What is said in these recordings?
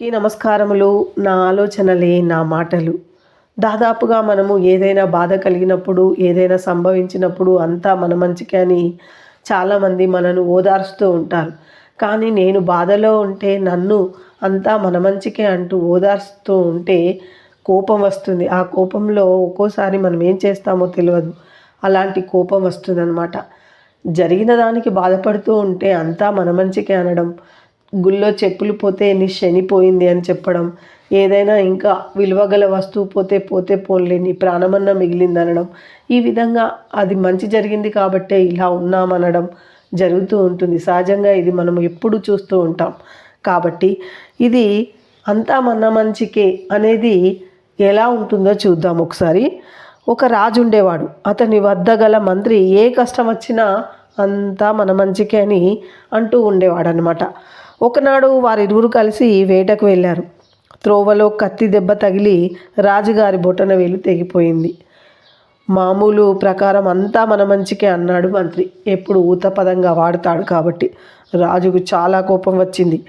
కి నమస్కారములు. నా ఆలోచనలే నా మాటలు. దాదాపుగా మనము ఏదైనా బాధ కలిగినప్పుడు ఏదైనా సంభవించినప్పుడు అంతా మన మంచికే అని చాలామంది మనను ఓదార్స్తూ ఉంటారు. కానీ నేను బాధలో ఉంటే నన్ను అంతా మన మంచికే అంటూ ఓదార్స్తూ ఉంటే కోపం వస్తుంది. ఆ కోపంలో ఒక్కోసారి మనం ఏం చేస్తామో తెలియదు అలాంటి కోపం వస్తుందన్నమాట. జరిగిన దానికి బాధపడుతూ ఉంటే అంతా మన మంచికే అనడం గుళ్ళో చెప్పులు పోతే నీ చనిపోయింది అని చెప్పడం ఏదైనా ఇంకా విలువగల వస్తువు పోతే పోతే పోన్లే నీ ప్రాణమన్నా మిగిలింది అనడం. ఈ విధంగా అది మంచి జరిగింది కాబట్టే ఇలా ఉన్నామనడం జరుగుతూ ఉంటుంది. సహజంగా ఇది మనం ఎప్పుడు చూస్తూ ఉంటాం. కాబట్టి ఇది అంతా మన మంచికే అనేది ఎలా ఉంటుందో చూద్దాం ఒకసారి. ఒక రాజు ఉండేవాడు. అతని వద్ద గల మంత్రి ఏ కష్టం వచ్చినా అంతా మన మంచికే అని అంటూ ఉండేవాడు అనమాట ఒకనాడు వారిరువురు కలిసి వేటకు వెళ్ళారు. త్రోవలో కత్తి దెబ్బ తగిలి రాజుగారి బొటన వేలు తెగిపోయింది. మామూలు ప్రకారం అంతా మన మంచికే అన్నాడు మంత్రి. ఎప్పుడు ఊతపదంగా వాడతాడు కాబట్టి. రాజుకు చాలా కోపం వచ్చింది.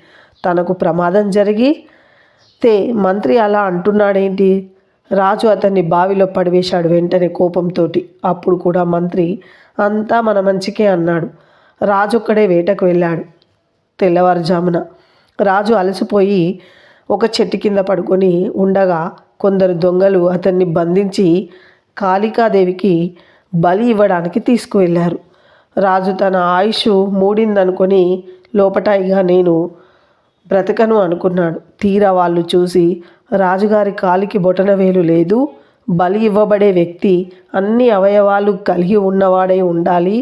తనకు ప్రమాదం జరిగి తే మంత్రి అలా అంటున్నాడేంటి? రాజు అతన్ని బావిలో పడివేశాడు వెంటనే కోపంతో అప్పుడు కూడా మంత్రి అంతా మన మంచికే అన్నాడు. రాజు ఒక్కడే వేటకు వెళ్ళాడు. తెల్లవారుజామున రాజు అలసిపోయి ఒక చెట్టు కింద పడుకొని ఉండగా కొందరు దొంగలు అతన్ని బంధించి కాళికాదేవికి బలి ఇవ్వడానికి తీసుకువెళ్ళారు. రాజు తన ఆయుష్ మూడిందనుకొని లోపటాయిగా నేను బ్రతకను అనుకున్నాడు. తీరా వాళ్ళు చూసి రాజుగారి కాలికి బొటన వేలు లేదు బలి ఇవ్వబడే వ్యక్తి అన్ని అవయవాలు కలిగి ఉన్నవాడై ఉండాలి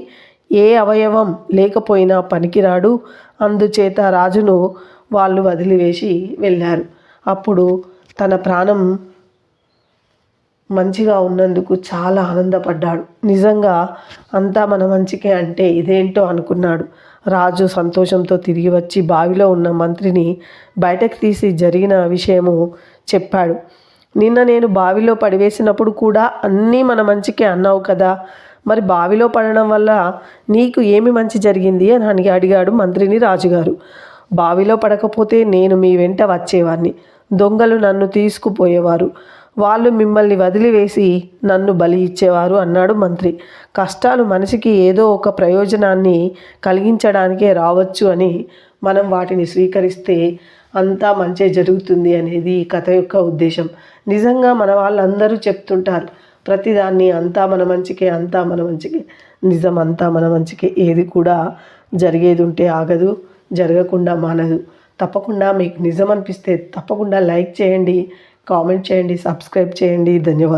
ఏ అవయవం లేకపోయినా పనికిరాడు. అందుచేత రాజును వాళ్ళు వదిలివేసి వెళ్ళారు. అప్పుడు తన ప్రాణం మంచిగా ఉన్నందుకు చాలా ఆనందపడ్డాడు. నిజంగా అంతా మన మంచికే అంటే ఇదేంటో అనుకున్నాడు. రాజు సంతోషంతో తిరిగి వచ్చి బావిలో ఉన్న మంత్రిని బయటకు తీసి జరిగిన విషయము చెప్పాడు. నిన్న నేను బావిలో పడివేసినప్పుడు కూడా అన్నీ మన మంచికే అన్నావు కదా. మరి బావిలో పడడం వల్ల నీకు ఏమి మంచి జరిగింది అని అని అడిగాడు మంత్రిని రాజుగారు. బావిలో పడకపోతే నేను మీ వెంట వచ్చేవాడిని దొంగలు నన్ను తీసుకుపోయేవారు. వాళ్ళు మిమ్మల్ని వదిలివేసి నన్ను బలి ఇచ్చేవారు అన్నాడు మంత్రి. కష్టాలు మనిషికి ఏదో ఒక ప్రయోజనాన్ని కలిగించడానికే రావచ్చు అని మనం వాటిని స్వీకరిస్తే అంతా మంచి జరుగుతుంది అనేది ఈ కథ యొక్క ఉద్దేశం. నిజంగా మన వాళ్ళందరూ చెప్తుంటారు. ప్రతిదాన్ని అంతా మన మంచికే అంతా మన మంచికే నిజం అంతా మన మంచికే. ఏది కూడా జరిగేది ఉంటే ఆగదు జరగకుండా మానదు. తప్పకుండా మీకు నిజం అనిపిస్తే తప్పకుండా లైక్ చేయండి కామెంట్ చేయండి సబ్స్క్రైబ్ చేయండి. ధన్యవాదాలు.